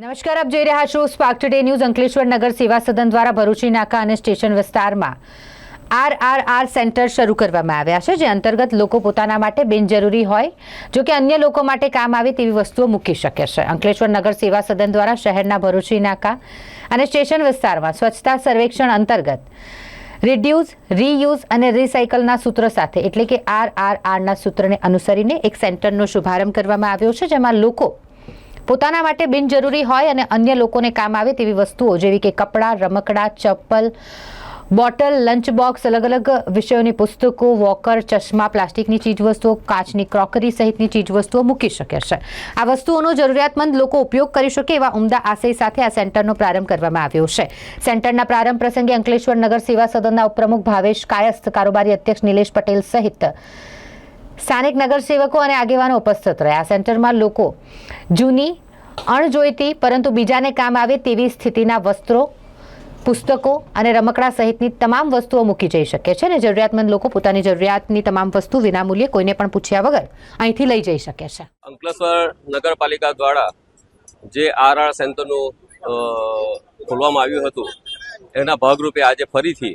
નમસ્કાર, આપ જોઈ રહ્યા છો સ્પાર્ક ટુડે ન્યૂઝ અંકલેશ્વર નગર સેવા સદન દ્વારા ભરૂચી, નાકા અને સ્ટેશન વિસ્તારમાં આર આર આર સેન્ટર શરૂ કરવામાં આવ્યા છે, જે અંતર્ગત લોકો પોતાના માટે બિનજરૂરી હોય, જો કે અન્ય લોકો માટે કામ આવે તેવી વસ્તુઓ મૂકી શકે છે. અંકલેશ્વર નગર સેવા સદન દ્વારા શહેરના ભરૂચી, નાકા અને સ્ટેશન વિસ્તારમાં સ્વચ્છતા સર્વેક્ષણ અંતર્ગત રિડ્યુઝ રીયુઝ અને રિસાયકલના સૂત્ર સાથે, એટલે કે આર આર આરના સૂત્રને અનુસરીને એક સેન્ટરનો શુભારંભ કરવામાં આવ્યો છે, જેમાં લોકો પોતાના માટે બિનજરૂરી હોય અને અન્ય લોકોને કામ આવે તેવી વસ્તુઓ, જેવી કે કપડાં, રમકડા, ચપ્પલ, બોટલ લંચ બોક્સ અલગ અલગ વિષયોની પુસ્તકો, વોકર, ચશ્મા, પ્લાસ્ટિકની ચીજવસ્તુઓ, કાચની ક્રોકરી સહિતની ચીજવસ્તુઓ મૂકી શકે છે. આ વસ્તુઓનો જરૂરિયાતમંદ લોકો ઉપયોગ કરી શકે એવા ઉમદા આશય સાથે આ સેન્ટરનો પ્રારંભ કરવામાં આવ્યો છે. સેન્ટરના પ્રારંભ પ્રસંગે અંકલેશ્વર નગર સેવા સદનના ઉપપ્રમુખ ભાવેશ કાયસ્થ, કારોબારી અધ્યક્ષ નિલેશ પટેલ સહિત સ્થાનિક નગરસેવકો અને આગેવાનો ઉપસ્થિત રહ્યા. સેન્ટરમાં લોકો જૂની, અણજોઈતી, પરંતુ બીજાને કામ આવે તેવી સ્થિતિના વસ્ત્રો, પુસ્તકો અને રમકડા સહિતની તમામ વસ્તુઓ મૂકી જઈ શકે છે અને જરૂરિયાતમંદ લોકો પોતાની જરૂરિયાતની તમામ વસ્તુ વિનામૂલ્યે કોઈને પણ પૂછ્યા વગર અહીંથી લઈ જઈ શકે છે. અંકલેશ્વર નગરપાલિકા દ્વારા જે આર આર સેન્ટરનું ખોલવામાં આવ્યું હતું, એના ભાગરૂપે આજે ફરીથી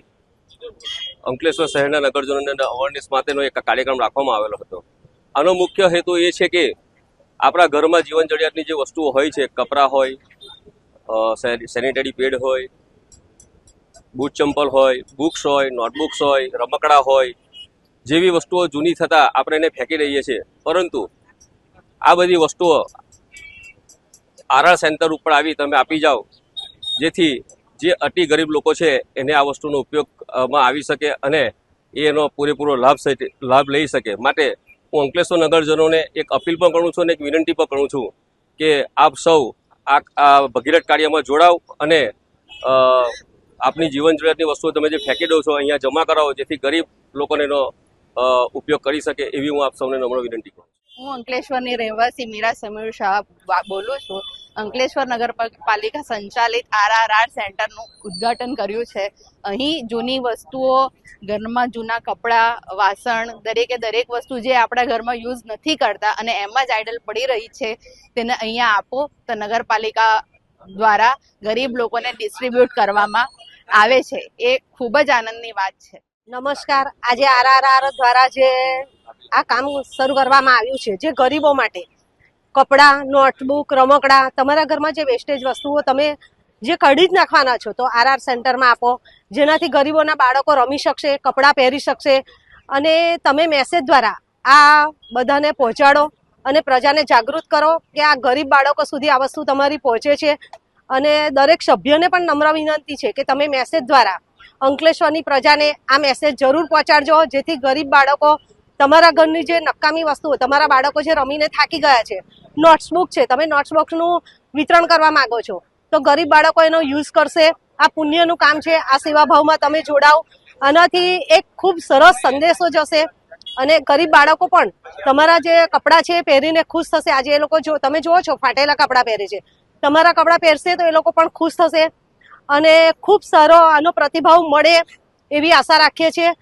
અંકલેશ્વર શહેરના નગરજનોને અવેરનેસ માટેનો એક કાર્યક્રમ રાખવામાં આવેલો હતો. આનો મુખ્ય હેતુ એ છે કે આપણા ઘરમાં જીવન જરૂરિયાતની જે વસ્તુઓ હોય છે કપડાં હોય સેનિટરી પેડ હોય, બૂટ ચંપલ હોય બુક્સ હોય નોટબુક્સ હોય, રમકડા હોય, જેવી વસ્તુઓ જૂની થતાં આપણે એને ફેંકી રહીએ છીએ. પરંતુ આ બધી વસ્તુઓ આરઆર સેન્ટર ઉપર આવી તમે આપી જાઓ, જેથી જે અતિ ગરીબ લોકો છે, એને આ વસ્તુનો ઉપયોગમાં આવી શકે અને એનો પૂરેપૂરો લાભ લાભ લઈ શકે. માટે હું અંકલેશ્વર નગરજનોને એક અપીલ પણ કરું છું અને એક વિનંતી પણ કરું છું કે આપ સૌ આ ભગીરથ કાર્યમાં જોડાવ અને આપની જીવન જરૂરિયાતની વસ્તુઓ તમે જે ફેંકી દો છો, અહીંયા જમા કરાવો, જેથી ગરીબ લોકોને એનો ઉપયોગ કરી શકે, એવી હું આપ સૌને નમ્ર વિનંતી કરું છું. હું અંકલેશ્વરની રહેવાસી મીરા સમીર શાહ બોલું છું. અંકલેશ્વર નગરપાલિકા સંચાલિત આરઆરઆર સેન્ટરનું ઉદ્ઘાટન કર્યું છે. અહીં જૂની વસ્તુઓ, ઘરમાં જૂના કપડાં, વાસણ, દરેકે દરેક વસ્તુ જે આપણા ઘરમાં યુઝ નથી કરતા અને એમ જ આઇડલ પડી રહી છે, તેને અહીંયા આપો. તો નગરપાલિકા દ્વારા ગરીબ લોકોને ડિસ્ટ્રીબ્યુટ કરવામાં આવે છે. એ ખૂબ જ આનંદની વાત છે. નમસ્કાર. આજે આરઆરઆર દ્વારા જે આ કામ શરૂ કરવામાં આવ્યું છે, જે ગરીબો માટે કપડાં નોટબુક રમકડા, તમારા ઘરમાં જે વેસ્ટેજ વસ્તુઓ તમે જે કાઢી જ નાખવાના છો, તો આરઆર સેન્ટરમાં આપો, જેનાથી ગરીબોના બાળકો રમી શકશે, કપડાં પહેરી શકશે, અને તમે મેસેજ દ્વારા આ બધાને પહોંચાડો અને પ્રજાને જાગૃત કરો કે આ ગરીબ બાળકો સુધી આ વસ્તુ તમારી પહોંચે છે. અને દરેક સભ્યને પણ નમ્ર વિનંતી છે કે તમે મેસેજ દ્વારા અંકલેશ્વરની પ્રજાને આ મેસેજ જરૂર પહોંચાડજો, જેથી ગરીબ બાળકો તમારા ઘરની જે નકામી વસ્તુઓ, તમારા બાળકો જે રમીને થાકી ગયા છે નોટ્સબુક છે. તમે નોટ્સબુકનું વિતરણ કરવા માંગો છો. તો ગરીબ બાળકો એનો યુઝ કરશે. આ પુણ્યનું કામ છે. આ સેવાભાવમાં તમે જોડાઓ. આનાથી એક ખૂબ સરસ સંદેશો જશે. અને ગરીબ બાળકો પણ તમારા જે કપડાં છે એ પહેરીને ખુશ થશે. આજે એ લોકો જો, તમે જુઓ છો, ફાટેલા કપડાં પહેરે છે. તમારા કપડાં પહેરશે તો એ લોકો પણ ખુશ થશે. અને ખૂબ સારો આનો પ્રતિભાવ મળે એવી આશા રાખીએ છીએ.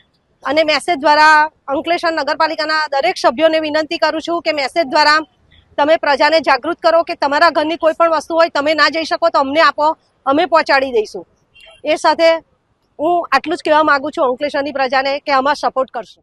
અને મેસેજ દ્વારા અંકલેશ્વર નગરપાલિકાના દરેક સભ્યોને વિનંતી કરું છું કે મેસેજ દ્વારા તમે પ્રજાને જાગૃત કરો કે તમારા ઘરની કોઈ પણ વસ્તુ હોય, તમે ના જઈ શકો તો અમને આપો, અમે પહોંચાડી દઈશું. એ સાથે હું આટલું જ કહેવા માંગુ છું અંકલેશ્વરની પ્રજાને કે આમાં સપોર્ટ કરશો.